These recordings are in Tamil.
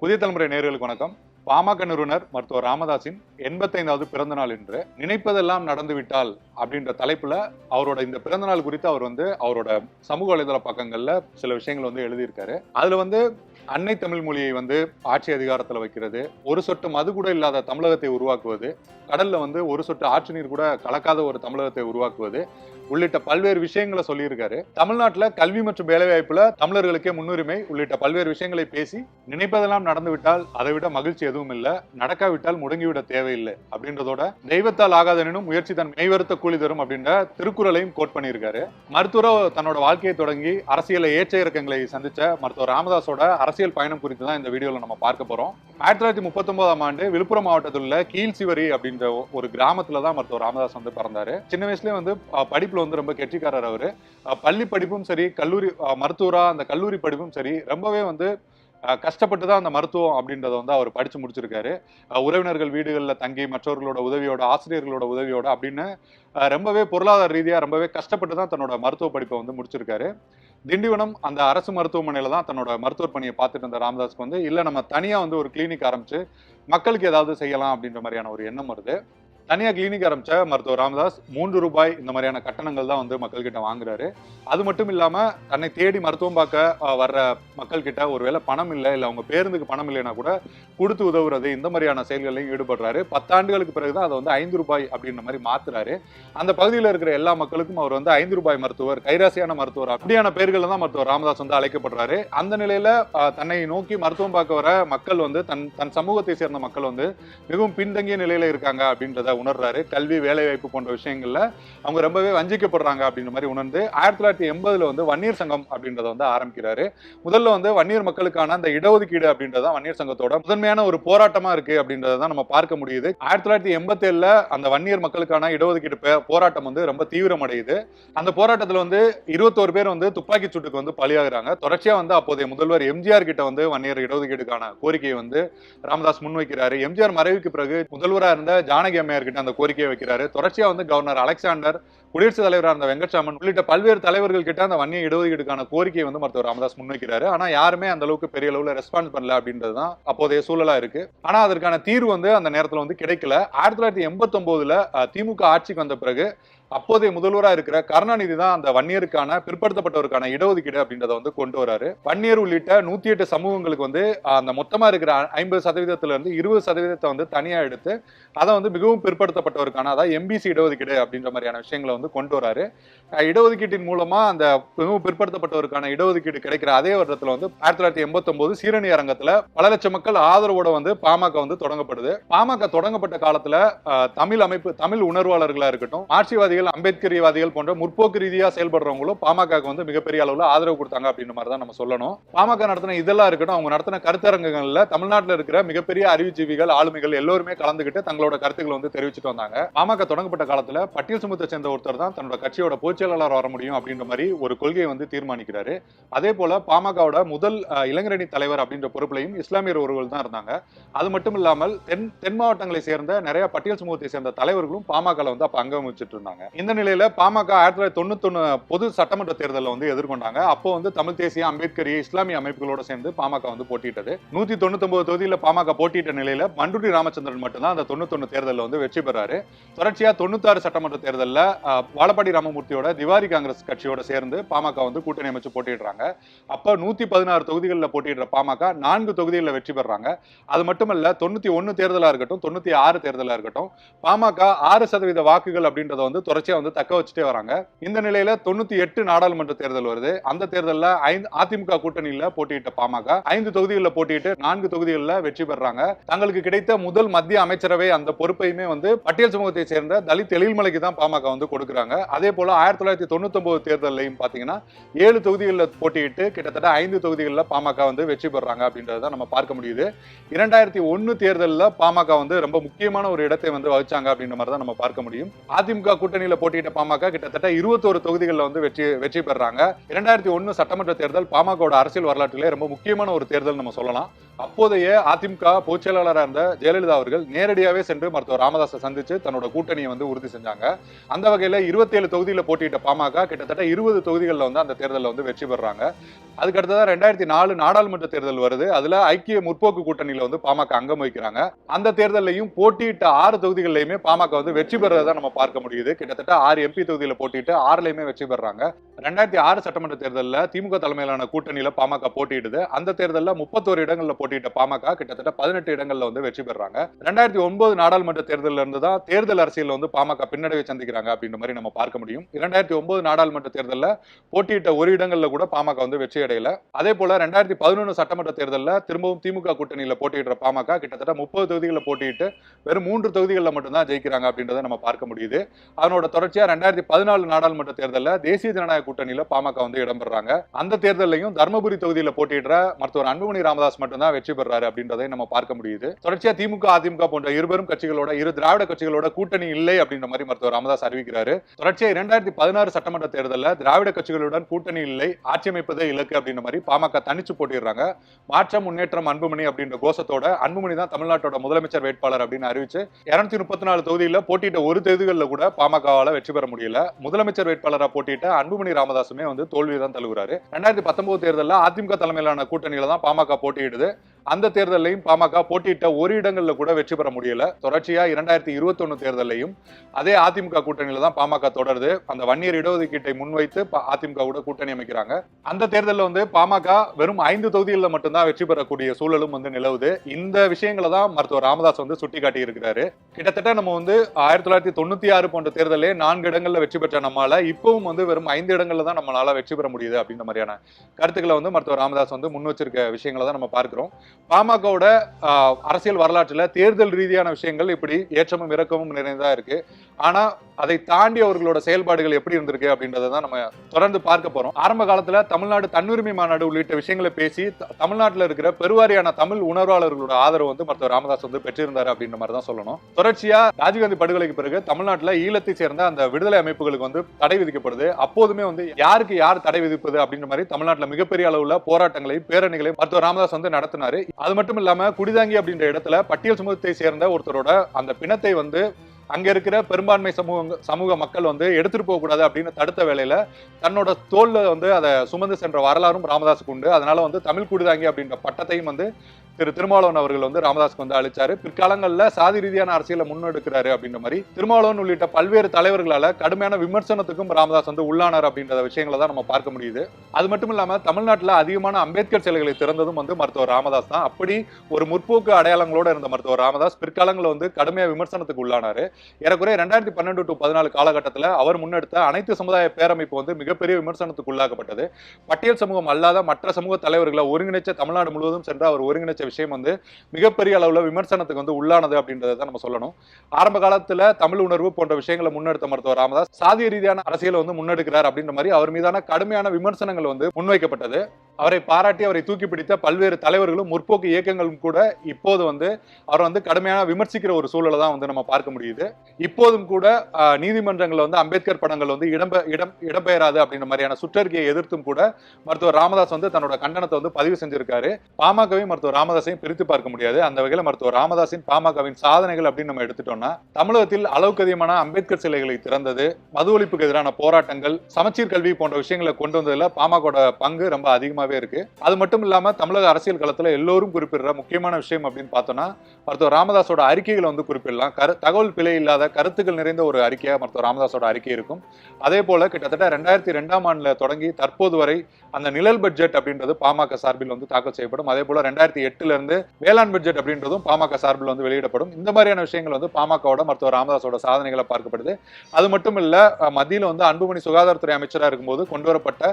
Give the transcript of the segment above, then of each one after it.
புதிய தலைமுறை நேர்களுக்கு வணக்கம். பாமக நிறுவனர் மருத்துவர் ராமதாசின் எண்பத்தைந்தாவது பிறந்த நாள் என்று நினைப்பதெல்லாம் நடந்துவிட்டால் அப்படின்ற தலைப்புல அவரோட இந்த பிறந்த நாள் குறித்து அவர் வந்து அவரோட சமூக வலைதள பக்கங்கள்ல சில விஷயங்கள் வந்து எழுதியிருக்காரு. அதுல வந்து அன்னை தமிழ் மொழியை வந்து ஆட்சி அதிகாரத்துல வைக்கிறது. ஒரு சொட்டு மது கூட இல்லாத தமிழகத்தை உருவாக்குவது. கடல்ல வந்து ஒரு சொட்டு ஆற்று நீர் கூட கலக்காத ஒரு தமிழகத்தை உருவாக்குவது. உள்ளிட்ட பல்வேறு விஷயங்களை சொல்லியிருக்காரு. தமிழ்நாட்டுல கல்வி மற்றும் வேலைவாய்ப்புல தமிழர்களுக்கே முன்னுரிமை உள்ளிட்ட பல்வேறு விஷயங்களை பேசி நினைப்பதெல்லாம் நடந்துவிட்டால் அதை விட மகிழ்ச்சி எதுவும் இல்லை. நடக்காவிட்டால் முடங்கிவிட தேவையில்லை அப்படின்றதோட தெய்வத்தால் ஆகாதனும் முயற்சி தன் மெய்வருத்த கூலி தரும் அப்படின்ற திருக்குறளையும் கோட் பண்ணியிருக்காரு. மருத்துவர் தன்னோட வாழ்க்கையை தொடங்கி அரசியலை ஏற்ற இறக்கங்களை சந்திச்ச மருத்துவர் ராமதாஸோட அரசியல் பயணம் குறித்து தான் இந்த வீடியோவில் நம்ம பார்க்க போறோம். ஆயிரத்தி தொள்ளாயிரத்தி முப்பத்தொன்பதாம் ஆண்டு விழுப்புரம் மாவட்டத்தில் உள்ள கீழ்சிவரி அப்படின்ற ஒரு கிராமத்துல தான் மருத்துவர் ராமதாஸ் வந்து பிறந்தாரு. சின்ன வயசுலேயே வந்து படிப்பில் வந்து ரொம்ப கெட்டிக்காரர் அவரு. பள்ளி படிப்பும் சரி கல்லூரி மருத்துவராக மருத்துவரா அந்த கல்லூரி படிப்பும் சரி ரொம்பவே வந்து கஷ்டப்பட்டு தான் அந்த மருத்துவம் அப்படின்றத வந்து அவர் படிச்சு முடிச்சிருக்காரு. உறவினர்கள் வீடுகளில் தங்கி மற்றவர்களோட உதவியோட ஆசிரியர்களோட உதவியோட அப்படின்னு ரொம்பவே பொருளாதார ரீதியாக ரொம்பவே கஷ்டப்பட்டு தான் தன்னோட மருத்துவ படிப்பை வந்து முடிச்சிருக்காரு. திண்டிவனம் அந்த அரசு மருத்துவமனையில தான் தன்னோட மருத்துவர் பணியை பார்த்துட்டு இருந்த ராமதாஸ்க்கு வந்து இல்லை நம்ம தனியாக வந்து ஒரு கிளினிக் ஆரம்பிச்சு மக்களுக்கு ஏதாவது செய்யலாம் அப்படின்ற மாதிரியான ஒரு எண்ணம் வருது. தனியாக கிளினிக் ஆரம்பிச்ச மருத்துவர் ராமதாஸ் மூன்று ரூபாய் இந்த மாதிரியான கட்டணங்கள் தான் வந்து மக்கள்கிட்ட வாங்குறாரு. அது மட்டும் இல்லாமல் தன்னை தேடி மருத்துவம் பார்க்க வர்ற மக்கள்கிட்ட ஒருவேளை பணம் இல்லை இல்லை அவங்க பேருந்துக்கு பணம் இல்லைன்னா கூட கொடுத்து உதவுறது இந்த மாதிரியான செயல்களையும் ஈடுபடுறாரு. பத்தாண்டுகளுக்கு பிறகு தான் அதை வந்து ஐந்து ரூபாய் அப்படின்ற மாதிரி மாத்துறாரு. அந்த பகுதியில் இருக்கிற எல்லா மக்களுக்கும் அவர் வந்து ஐந்து ரூபாய் மருத்துவர் கைராசியான மருத்துவர் அப்படியான பெயர்கள் தான் மருத்துவர் ராமதாஸ் வந்து அழைக்கப்படுறாரு. அந்த நிலையில தன்னை நோக்கி மருத்துவம் பார்க்க வர மக்கள் வந்து தன் தன் சமூகத்தை சேர்ந்த மக்கள் வந்து மிகவும் பின்தங்கிய நிலையில இருக்காங்க அப்படின்றத உணர்றாரு. கல்வி வேலைவாய்ப்பு போன்ற விஷயங்கள்ல அவங்க ரொம்பவே வஞ்சிக்கப்படுறாங்க அப்படின்ற மாதிரி உணர்ந்து ஆயிரத்தி தொள்ளாயிரத்தி எண்பதுல வந்து வன்னியர் சங்கம் அப்படின்றத வந்து ஆரம்பிக்கிறாரு. முதல்ல வந்து வன்னியர் மக்களுக்கான அந்த இடஒதுக்கீடு அப்படின்றத வன்னியர் சங்கத்தோட முதன்மையான ஒரு போராட்டமா இருக்கு அப்படின்றத நம்ம பார்க்க முடியுது. ஆயிரத்தி தொள்ளாயிரத்தி எண்பத்தி ஏழுல அந்த வன்னியர் மக்களுக்கான இடஒதுக்கீடு போராட்டம் வந்து ரொம்ப தீவிரமடையுது. அந்த போராட்டத்துல வந்து இருபத்தோரு பேர் வந்து துப்பாக்கி சூட்டுக்கு வந்து பலியாகிறாங்க. தொடர்ச்சியா வந்து அப்போதைய முதல்வர் எம்ஜிஆர் கிட்ட வந்து வன்னியர் இடஒதுக்கீடுக்கான கோரிக்கையை வந்து ராமதாஸ் முன்வைக்கிறாரு. எம்ஜிஆர் மறைவுக்கு பிறகு முதல்வராக இருந்த ஜானகி அம்மையார் கிட்ட அந்த கோரிக்கையை வைக்கிறாரு. தொடர்ச்சியா வந்து கவர்னர் அலெக்சாண்டர் குடியரசுத் தலைவராக இருந்த வெங்கட்ராமன் உள்ளிட்ட பல்வேறு தலைவர்கள் கிட்ட அந்த வன்னிய இடஒதுக்கீடுக்கான கோரிக்கையை வந்து மருத்துவர் ராமதாஸ் முன்வைக்கிறாரு. ஆனா யாருமே அந்த அளவுக்கு பெரிய அளவுல ரெஸ்பான்ஸ் பண்ணல அப்படின்றது தான் அப்போதைய சூழலா இருக்கு. ஆனா அதற்கான தீர்வு வந்து அந்த நேரத்துல வந்து கிடைக்கல. ஆயிரத்தி தொள்ளாயிரத்தி எண்பத்தொன்பதுல திமுக ஆட்சிக்கு வந்த பிறகு அப்போதைய முதல்வராக இருக்கிற கருணாநிதி தான் அந்த வன்னியருக்கான பிற்படுத்தப்பட்டவருக்கான இடஒதுக்கீடு அப்படின்றத வந்து கொண்டு வராரு. வன்னியர் உள்ளிட்ட நூத்தி எட்டு சமூகங்களுக்கு வந்து அந்த மொத்தமா இருக்கிற ஐம்பது சதவீதத்துல இருந்து இருபது சதவீதத்தை வந்து தனியா எடுத்து அதை வந்து மிகவும் பிற்படுத்தப்பட்டவருக்கான அதாவது எம்பிசி இடஒதுக்கீடு அப்படின்ற மாதிரியான விஷயங்களை வந்து கொண்டு வராரு. இடஒதுக்கீட்டின் மூலமா அந்த மிகவும் பிற்படுத்தப்பட்டவருக்கான இடஒதுக்கீடு கிடைக்கிற அதே வருடத்துல வந்து ஆயிரத்தி தொள்ளாயிரத்தி எண்பத்தி சீரணி அரங்கத்துல பல லட்சம் மக்கள் ஆதரவோட வந்து பாமக வந்து தொடங்கப்படுது. பாமக தொடங்கப்பட்ட காலத்துல தமிழ் அமைப்பு தமிழ் உணர்வாளர்களா இருக்கட்டும் ஆட்சிவாதிகள் அம்பேத்கரியவாதிகள் போன்ற முற்போக்கு ரீதியாக செயல்படுறவங்களும் பாமக வந்து மிகப்பெரிய அளவுல ஆதரவு கொடுத்தாங்க அப்படின்ற மாதிரி தான் நம்ம சொல்லணும். பாமக நடத்தின இதெல்லாம் இருக்கட்டும் அவங்க நடத்தின கருத்தரங்குகளில் தமிழ்நாட்டில் இருக்கிற மிகப்பெரிய அறிவுஜீவிகள் ஆளுமைகள் எல்லோருமே கலந்துகிட்டு தங்களோட கருத்துக்களை வந்து தெரிவிச்சுட்டு வந்தாங்க. பாமக தொடங்கப்பட்ட காலத்தில் பட்டியல் சமூகத்தை சேர்ந்த ஒருத்தர் தான் தன்னோட கட்சியோட பொதுச்செயலாளர் வர முடியும் அப்படின்ற மாதிரி ஒரு கொள்கையை வந்து தீர்மானிக்கிறாரு. அதே போல பாமகவோட முதல் இளைஞரணி தலைவர் அப்படின்ற பொறுப்புலையும் இஸ்லாமியர் ஒருவர்கள் தான் இருந்தாங்க. அது மட்டும் இல்லாமல் தென் தென் மாவட்டங்களை சேர்ந்த நிறைய பட்டியல் சமூகத்தை சேர்ந்த தலைவர்களும் பாமகல வந்து அப்ப அங்கமிச்சிட்டு இருந்தாங்க. இந்த நிலையில பாமக ஆயிரத்தி தொள்ளாயிரத்தி தொண்ணூத்தொன்னு பொது சட்டமன்ற தேர்தலில் வந்து எதிர்கொண்டாங்க. அப்போ வந்து தமிழ் தேசிய அம்பேத்கரிய இஸ்லாமிய அமைப்புகளோட சேர்ந்து பாமக வந்து போட்டியிட்டது. நூத்தி தொண்ணூத்தி தொகுதியில் பாமக போட்டியிட்ட நிலையில மண்டுடி ராமச்சந்திரன் மட்டும்தான் அந்த தொண்ணூத்தொன்னு தேர்தலில் வந்து வெற்றி பெறாரு. தொடர்ச்சியா தொண்ணூத்தாறு சட்டமன்ற தேர்தலில் வாழப்பாடி ராமமூர்த்தியோட திவாரி காங்கிரஸ் கட்சியோட சேர்ந்து பாமக வந்து கூட்டணி அமைச்சு போட்டியிடுறாங்க. அப்போ நூத்தி பதினாறு தொகுதிகளில் போட்டியிடுற பாமக நான்கு தொகுதிகளில் வெற்றி பெறாங்க. அது மட்டுமல்ல தொண்ணூத்தி ஒன்னு தேர்தலாக இருக்கட்டும் தொண்ணூத்தி ஆறு தேர்தலாக இருக்கட்டும் பாமக ஆறு சதவீத வாக்குகள் அப்படின்றத வந்து தொடர்ச்சியா வந்து தக்க வச்சுட்டே வராங்க. இந்த நிலையில தொண்ணூத்தி எட்டு நாடாளுமன்ற தேர்தல் வருது. அந்த தேர்தலில் ஐந்து அதிமுக கூட்டணியில போட்டியிட்ட பாமக ஐந்து தொகுதிகளில் போட்டியிட்டு நான்கு தொகுதிகளில் வெற்றி பெறாங்க. தங்களுக்கு கிடைத்த முதல் மத்திய அமைச்சரவை அந்த பொறுப்பையுமே வந்து பட்டியல் சமூகத்தை சேர்ந்த தலித் எழில்மலைக்கு தான் பாமக வந்து கொடுக்குறாங்க. அதே போல ஆயிரத்தி தொள்ளாயிரத்தி தொண்ணூத்தொன்பது தேர்தலையும் பாத்தீங்கன்னா ஏழு தொகுதிகளில் போட்டியிட்டு கிட்டத்தட்ட ஐந்து தொகுதிகளில் பாமக வந்து வெற்றி பெறாங்க அப்படின்றத நம்ம பார்க்க முடியுது. இரண்டாயிரத்தி ஒன்னு தேர்தலில் பாமக வந்து ரொம்ப முக்கியமான ஒரு இடத்தை வந்து வகிச்சாங்க அப்படின்ற மாதிரி தான் நம்ம பார்க்க முடியும். அதிமுக கூட்டணி கூட்டணியில போட்டியிட்ட பாமக கிட்டத்தட்ட இருபத்தோரு தொகுதிகளில் வந்து வெற்றி வெற்றி பெறாங்க. இரண்டாயிரத்தி ஒன்று சட்டமன்ற தேர்தல் பாமகவோட அரசியல் வரலாற்றிலே ரொம்ப முக்கியமான ஒரு தேர்தல் நம்ம சொல்லலாம். அப்போதைய அதிமுக பொதுச் செயலாளராக இருந்த ஜெயலலிதா அவர்கள் நேரடியாகவே சென்று மருத்துவர் ராமதாஸை சந்தித்து தன்னோட கூட்டணியை வந்து உறுதி செஞ்சாங்க. அந்த வகையில் இருபத்தேழு தொகுதியில் போட்டியிட்ட பாமக கிட்டத்தட்ட இருபது தொகுதிகளில் வந்து அந்த தேர்தலில் வந்து வெற்றி பெறாங்க. அதுக்கு ரெண்டாயிரத்தி நாலு நாடாளுமன்ற தேர்தல் வருது. அதில் ஐக்கிய முற்போக்கு கூட்டணியில் வந்து பாமக அங்கம் வகிக்கிறாங்க. அந்த தேர்தலையும் போட்டியிட்ட ஆறு தொகுதிகளிலையுமே பாமக வந்து வெற்றி பெறதை நம்ம பார்க்க முடியுது. கிட்டத்தட்ட ஆறு எம்பி தொகுதியில போட்டிட்டு ஆறுலயுமே வெற்றி பெறாங்க. ரெண்டாயிரத்தி ஆறு சட்டமன்ற தேர்தலில் திமுக தலைமையிலான கூட்டணியில் பாமக போட்டியிடுது. அந்த தேர்தலில் முப்பத்தோரு இடங்களில் போட்டியிட்ட பாமக கிட்டத்தட்ட பதினெட்டு இடங்களில் வந்து வெற்றி பெறாங்க ரெண்டாயிரத்தி ஒன்பது நாடாளுமன்ற தேர்தலில் இருந்து தான் தேர்தல் அரசியல் வந்து பாமக பின்னடைவை சந்திக்கிறாங்க அப்படின்ற மாதிரி நம்ம பார்க்க முடியும். இரண்டாயிரத்தி ஒன்பது நாடாளுமன்ற தேர்தலில் போட்டியிட்ட ஒரு இடங்களில் கூட பாமக வந்து வெற்றி அடையல. அதே போல ரெண்டாயிரத்தி பதினொன்று சட்டமன்ற தேர்தலில் திரும்பவும் திமுக கூட்டணியில் போட்டியிடுற பாமக கிட்டத்தட்ட முப்பது தொகுதிகளில் போட்டியிட்டு வெறும் மூன்று தொகுதிகளில் மட்டும்தான் ஜெயிக்கிறாங்க அப்படின்றத நம்ம பார்க்க முடியுது. அதனோட தொடர்ச்சியாக ரெண்டாயிரத்தி பதினாலு நாடாளுமன்ற தேர்தலில் தேசிய ஜனநாயக கூட்டணியில பாமக வந்து இடம்பெறாங்க. அந்த தேர்தலையும் தர்மபுரி தொகுதியில போட்டியிடுற மருத்துவர் அன்புமணி ராமதாஸ் மட்டும்தான் வெற்றி பெறாரு அப்படின்றதை நம்ம பார்க்க முடியுது. தொடர்ச்சியா திமுக அதிமுக போன்ற இருபெரும் கட்சிகளோட இரு திராவிட கட்சிகளோட கூட்டணி இல்லை அப்படின்ற மாதிரி மருத்துவர் ராமதாஸ் அறிவிக்கிறாரு. தொடர்ச்சியா இரண்டாயிரத்தி பதினாறு சட்டமன்ற தேர்தலில் திராவிட கட்சிகளுடன் கூட்டணி இல்லை ஆட்சி அமைப்பதே இலக்கு அப்படின்ற மாதிரி பாமக தனிச்சு போட்டிடுறாங்க மாற்றம் முன்னேற்றம் அன்புமணி அப்படின்ற கோஷத்தோட அன்புமணி தான் தமிழ்நாட்டோட முதலமைச்சர் வேட்பாளர் அப்படின்னு அறிவிச்சு இருநூத்தி முப்பத்தி நாலு தொகுதியில் போட்டியிட்ட ஒரு தேர்தலில் கூட பாமகவால் வெற்றி பெற முடியல. முதலமைச்சர் வேட்பாளராக போட்டியிட்ட அன்புமணி ராமதாசுமே வந்து தோல்வியை தான் தழுவுறாரு. ரெண்டாயிரத்தி பத்தொன்பது தேர்தலில் அதிமுக தலைமையிலான கூட்டணியில தான் பாமக போட்டியிடுது. அந்த தேர்தலையும் பாமக போட்டியிட்ட ஒரு இடங்களில் கூட வெற்றி பெற முடியல. தொடர்ச்சியா இரண்டாயிரத்தி இருபத்தொன்னு தேர்தலையும் அதே அதிமுக கூட்டணியில தான் பாமக தொடருது. அந்த வன்னியர் இடஒதுக்கீட்டை முன்வைத்து பா- அதிமுக கூட கூட்டணி அமைக்கிறாங்க. அந்த தேர்தலில் வந்து பாமக வெறும் ஐந்து தொகுதிகளில் மட்டும்தான் வெற்றி பெறக்கூடிய சூழலும் வந்து நிலவுது. இந்த விஷயங்களை தான் மருத்துவர் ராமதாஸ் வந்து சுட்டி காட்டி இருக்கிறாரு. கிட்டத்தட்ட நம்ம வந்து ஆயிரத்தி தொள்ளாயிரத்தி தொண்ணூத்தி ஆறு போன்ற தேர்தலே நான்கு இடங்கள்ல வெற்றி பெற்ற நம்மளால இப்பவும் வந்து வெறும் ஐந்து இடங்கள்ல தான் நம்மளால வெற்றி பெற முடியுது அப்படின்ற மாதிரியான கருத்துக்களை வந்து மருத்துவர் ராமதாஸ் வந்து முன் வச்சிருக்க விஷயங்களை தான் நம்ம பார்க்கிறோம். பாமகவோட அரசியல் வரலாற்றில் தேர்தல் ரீதியான விஷயங்கள் இப்படி ஏற்றமும் இறக்கமும் நிறைந்ததாக இருக்கு. ஆனா அதை தாண்டி அவர்களோட செயல்பாடுகள் எப்படி இருந்திருக்கு அப்படின்றத தான் நம்ம தொடர்ந்து பார்க்க போறோம். ஆரம்ப காலத்துல தமிழ்நாடு தன்னுரிமை மாநாடு உள்ளிட்ட விஷயங்களை பேசி தமிழ்நாட்டில் தமிழ்நாட்டுல இருக்கிற பெருவாரியான தமிழ் உணர்வாளர்களோட ஆதரவு வந்து மருத்துவர் ராமதாஸ் வந்து பெற்றிருந்தாரு அப்படின்ற மாதிரி தான் சொல்லணும். தொடர்ச்சியா ராஜீவ்காந்தி படுகொலைக்கு பிறகு தமிழ்நாட்டில் ஈழத்தை சேர்ந்த அந்த விடுதலை அமைப்புகளுக்கு வந்து தடை விதிக்கப்படுது. அப்போதுமே வந்து யாருக்கு யார் தடை விதிப்பது அப்படின்ற மாதிரி தமிழ்நாட்டுல மிகப்பெரிய அளவுல போராட்டங்களையும் பேரணிகளையும் மருத்துவர் ராமதாஸ் வந்து நடத்தினாரு. அது மட்டும் இல்லாம குடிதாங்கி அப்படின்ற இடத்துல பட்டியல் சமூகத்தை சேர்ந்த ஒருத்தரோட அந்த பிணத்தை வந்து அங்க இருக்கிற பெரும்பான்மை சமூக சமூக மக்கள் வந்து எடுத்துட்டு போக கூடாது அப்படின்னு தடுத்த வேலையில தன்னோட தோல்ல வந்து அதை சுமந்து சென்ற வரலாறும் ராமதாஸுக்கு உண்டு. அதனால வந்து தமிழ் குடிதாங்கி அப்படின்ற பட்டத்தையும் வந்து திரு திருமாவளவன் அவர்கள் வந்து ராமதாஸ்க்கு வந்து அழிச்சாரு. பிற்காலங்களில் சாதி ரீதியான அரசியலை முன்னெடுக்கிறாரு அப்படின்ற மாதிரி திருமாவளவன் உள்ளிட்ட பல்வேறு தலைவர்களால கடுமையான விமர்சனத்துக்கும் ராமதாஸ் வந்து உள்ளானார் அப்படின்ற விஷயங்களை தான் நம்ம பார்க்க முடியுது. அது மட்டும் இல்லாமல் தமிழ்நாட்டில் அதிகமான அம்பேத்கர் சிலைகளை திறந்ததும் வந்து மருத்துவர் ராமதாஸ் தான். அப்படி ஒரு முற்போக்கு அடையாளங்களோட இருந்த மருத்துவர் ராமதாஸ் பிற்காலங்களில் வந்து கடுமையாக விமர்சனத்துக்கு உள்ளானார். ஏறக்குறைய ரெண்டாயிரத்தி பன்னெண்டு டு பதினாலு காலகட்டத்தில் அவர் முன்னெடுத்த அனைத்து சமுதாய பேரமைப்பு வந்து மிகப்பெரிய விமர்சனத்துக்கு உள்ளாக்கப்பட்டது. பட்டியல் சமூகம் அல்லாத மற்ற சமூக தலைவர்களை ஒருங்கிணைச்ச தமிழ்நாடு முழுவதும் சென்று அவர் ஒருங்கிணைச்ச விஷயம் வந்து மிகப்பெரிய அளவுல விமர்சனத்துக்கு வந்து உள்ளானது அப்படின்றத தான் நம்ம சொல்லணும். ஆரம்ப காலத்துல தமிழ் உணர்வு போன்ற விஷயங்களை முன்னெடுத்த மருத்துவர் ராமதாஸ் சாதிய ரீதியான அரசியலை வந்து முன்னெடுக்கிறார் அப்படின்ற மாதிரி அவர் மீதான கடுமையான விமர்சனங்கள் வந்து முன்வைக்கப்பட்டது. அவரை பாராட்டி அவரை தூக்கி பிடித்த பல்வேறு தலைவர்களும் முற்போக்கு இயக்கங்களும் கூட இப்போது வந்து அவர் வந்து கடுமையான விமர்சிக்கிற ஒரு சூழலை தான் வந்து நம்ம பார்க்க முடியுது. இப்போதும் கூட நீதிமன்றங்களில் வந்து அம்பேத்கர் படங்கள் வந்து இடம்ப இடம் இடம்பெயராது அப்படின்ற மாதிரியான சுற்றறிக்கையை எதிர்த்தும் கூட மருத்துவர் ராமதாஸ் வந்து தன்னோட கண்டனத்தை வந்து பதிவு செஞ்சிருக்காரு. பாமகவையும் மருத்துவர் ராமதாஸையும் பிரித்து பார்க்க முடியாது. அந்த வகையில் மருத்துவர் ராமதாஸின் பாமகவின் சாதனைகள் அப்படின்னு நம்ம எடுத்துட்டோம்னா தமிழகத்தில் அளவுக்கு அதிகமான அம்பேத்கர் சிலைகளை திறந்தது மது ஒழிப்புக்கு எதிரான போராட்டங்கள் சமச்சீர் கல்வி போன்ற விஷயங்களை கொண்டு வந்ததுல பாமகோட பங்கு ரொம்ப அதிகமாக அதிகமாகவே இருக்கு. அது மட்டும் இல்லாமல் தமிழக அரசியல் களத்தில் எல்லோரும் குறிப்பிடுற முக்கியமான விஷயம் அப்படின்னு பார்த்தோம்னா மருத்துவர் ராமதாஸோட அறிக்கைகளை வந்து குறிப்பிடலாம். கரு தகவல் பிழை இல்லாத கருத்துக்கள் நிறைந்த ஒரு அறிக்கையாக மருத்துவர் ராமதாஸோட அறிக்கை இருக்கும். அதே போல கிட்டத்தட்ட ரெண்டாயிரத்தி ரெண்டாம் ஆண்டில் தொடங்கி தற்போது வரை அந்த நிழல் பட்ஜெட் அப்படின்றது பாமக சார்பில் வந்து தாக்கல் செய்யப்படும். அதே போல ரெண்டாயிரத்தி எட்டுல இருந்து வேளாண் பட்ஜெட் அப்படின்றதும் பாமக சார்பில் வந்து வெளியிடப்படும். இந்த மாதிரியான விஷயங்கள் வந்து பாமகவோட மருத்துவர் ராமதாஸோட சாதனைகளை பார்க்கப்படுது. அது மட்டும் இல்ல மத்தியில் வந்து அன்புமணி சுகாதாரத்துறை அமைச்சராக இருக்கும்போது கொண்டு வரப்பட்ட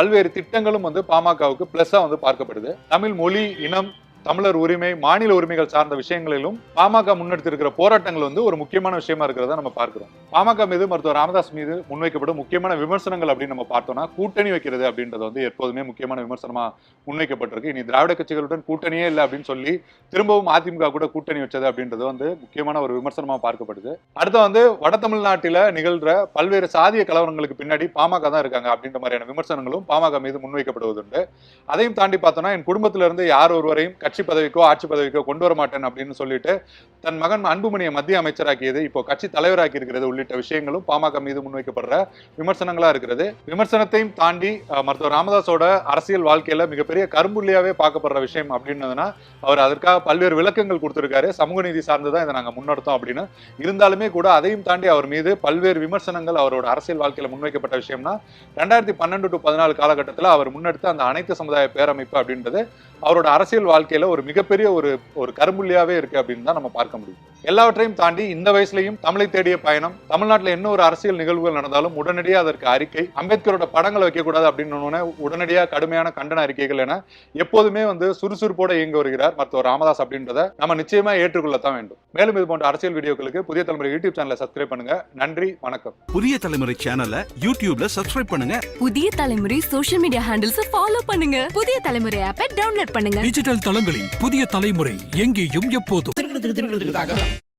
பல்வேறு திட்டங்களும் வந்து பாமகவுக்கு பிளஸ்ஸாக வந்து பார்க்கப்படுது. தமிழ் மொழி இனம் தமிழர் உரிமை மாநில உரிமைகள் சார்ந்த விஷயங்களிலும் பாமக முன்னெடுத்திருக்கிற போராட்டங்கள் வந்து ஒரு முக்கியமான விஷயமா இருக்கிறத நம்ம பார்க்கிறோம். பாமக மீது மருத்துவர் ராமதாஸ் மீது முன்வைக்கப்படும் முக்கியமான விமர்சனங்கள் அப்படின்னு நம்ம பார்த்தோம்னா கூட்டணி வைக்கிறது அப்படின்றது வந்து எப்போதுமே முக்கியமான விமர்சனமா முன்வைக்கப்பட்டிருக்கு. இனி திராவிட கட்சிகளுடன் கூட்டணியே இல்லை அப்படின்னு சொல்லி திரும்பவும் அதிமுக கூட கூட்டணி வச்சது அப்படின்றது வந்து முக்கியமான ஒரு விமர்சனமா பார்க்கப்படுது. அடுத்து வந்து வட தமிழ்நாட்டில நிகழ்ற பல்வேறு சாதிய கலவரங்களுக்கு பின்னாடி பாமக தான் இருக்காங்க அப்படின்ற மாதிரியான விமர்சனங்களும் பாமக மீது முன்வைக்கப்படுவதுண்டு. அதையும் தாண்டி பார்த்தோம்னா என் குடும்பத்திலிருந்து யார் ஒருவரையும் கட்சி பதவிக்கோ ஆட்சி பதவிக்கோ கொண்டு வர மாட்டேன் அப்படின்னு சொல்லிட்டு தன் மகன் அன்புமணியை மத்திய அமைச்சராக்கியது இப்போ கட்சி தலைவராக்கி இருக்கிறது உள்ளிட்ட விஷயங்களும் பாமக மீது முன்வைக்கப்படுற விமர்சனங்களா இருக்கிறது. விமர்சனத்தையும் தாண்டி மருத்துவர் ராமதாஸோட அரசியல் வாழ்க்கையில மிகப்பெரிய கரும்புள்ளியாவே பார்க்கப்படுற விஷயம் அப்படின்னதுன்னா அவர் அதற்காக பல்வேறு விளக்கங்கள் கொடுத்திருக்காரு. சமூக நீதி சார்ந்துதான் இதை நாங்க முன்னெடுத்தோம் அப்படின்னு. இருந்தாலுமே கூட அதையும் தாண்டி அவர் மீது பல்வேறு விமர்சனங்கள் அவரோட அரசியல் வாழ்க்கையில முன்வைக்கப்பட்ட விஷயம்னா ரெண்டாயிரத்தி பன்னெண்டு டு பதினாலு காலகட்டத்தில் அவர் முன்னெடுத்த அந்த அனைத்து சமுதாய பேரமைப்பு அப்படின்றது அவரோட அரசியல் வாழ்க்கையில ஒரு மிகப்பெரிய ஒரு ஒரு கரும்புள்ளியாவே இருக்கு அப்படின்னு தான் நம்ம பார்க்க முடியும். எல்லாவற்றையும் தாண்டி இந்த வயசுலயும் தமிழை தேடிய பயணம் தமிழ்நாட்டில் என்ன ஒரு அரசியல் நிகழ்வுகள் நடந்தாலும் உடனடியாக அதற்கு அறிக்கை அம்பேத்கரோட படங்களை வைக்கக்கூடாது அப்படின்னு உடனே உடனடியாக கடுமையான கண்டன அறிக்கைகள் என எப்போதுமே வந்து சுறுசுறுப்போட இயங்க வருகிறார் மருத்துவர் ராமதாஸ் அப்படின்றத நம்ம நிச்சயமா ஏற்றுக்கொள்ளத்தான் வேண்டும். மேலும் இது போன்ற அரசியல் வீடியோக்களுக்கு புதிய தலைமுறை யூடியூப் சேனலை சப்ஸ்கிரைப் பண்ணுங்க. நன்றி வணக்கம். புதிய தலைமுறை சேனலை யூடியூப்ல சப்ஸ்கிரைப் பண்ணுங்க. புதிய தலைமுறை சோஷியல் மீடியா ஹேண்டில்ஸ் ஃபாலோ பண்ணுங்க. புதிய தலைமுறை ஆப்பை டவுன்லோட் பண்ணுங்க. டிஜிட்டல் தளங்களில் புதிய தலைமுறை எங்கேயும் எப்போதும்